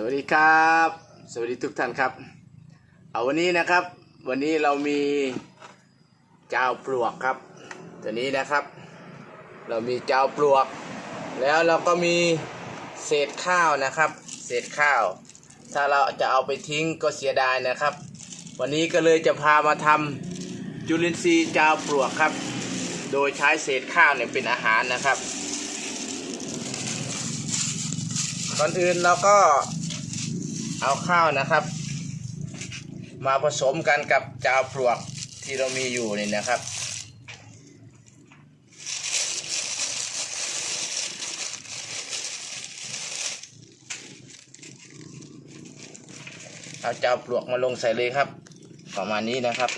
สวัสดีครับ สวัสดีทุกท่านครับ เอาวันนี้นะครับ วันนี้เรามีเจ้าปลวกครับ ตัวนี้นะครับ เรามีเจ้าปลวก แล้วเราก็มีเศษข้าวนะครับ เศษข้าว ถ้าเราจะเอาไปทิ้งก็เสียดายนะครับ วันนี้ก็เลยจะพามาทำจุลินทรีย์เจ้าปลวกครับ โดยใช้เศษข้าวเนี่ยเป็นอาหารนะครับก่อนอื่นเราก็ เอาข้าวนะครับ มาผสมกันกับจาวปลวกที่เรามีอยู่นี่นะครับเอาจาวปลวกมาลงใส่เลยครับ ประมาณนี้นะครับ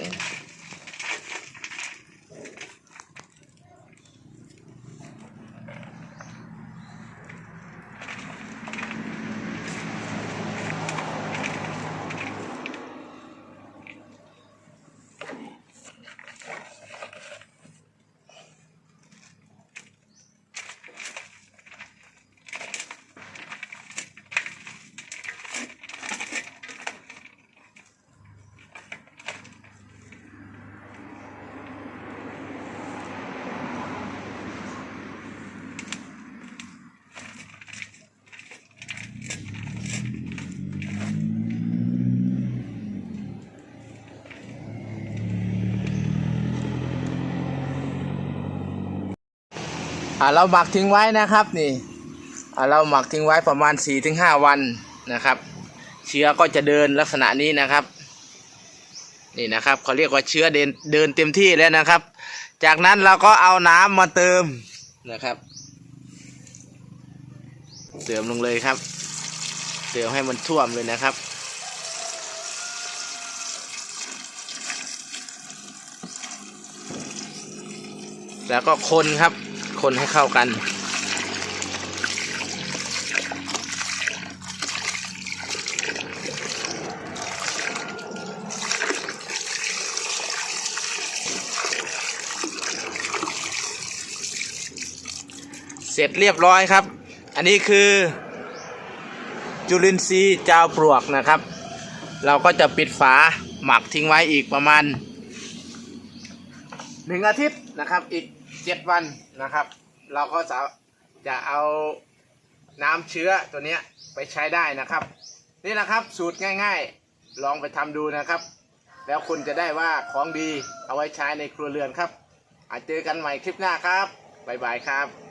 อ่าเราหมักทิ้งไว้นะครับนี่อ่าเราหมักทิ้งไว้ประมาณ4-5วันนะครับ เชื้อก็จะเดินลักษณะนี้นะครับ นี่นะครับเขาเรียกว่าเชื้อเดินเดินเต็มที่แล้วนะครับ จากนั้นเราก็เอาน้ำมาเติมนะครับ เติมลงเลยครับ เติมให้มันท่วมเลยนะครับแล้วก็คนครับ คนให้เข้ากัน เสร็จเรียบร้อยครับ อันนี้คือ จุลินทรีย์จาวปลวกนะครับ เราก็จะปิดฝาหมักทิ้งไว้อีกประมาณหนึ่งอาทิตย์นะครับอีก เจ็ดวันนะครับ เราก็จะจะเอาน้ำเชื้อตัวนี้ไปใช้ได้นะครับ นี่นะครับสูตรง่ายๆ ลองไปทำดูนะครับ แล้วคุณจะได้ว่าของดีเอาไว้ใช้ในครัวเรือนครับอาจเจอกันใหม่คลิปหน้าครับบ๊ายบายครับ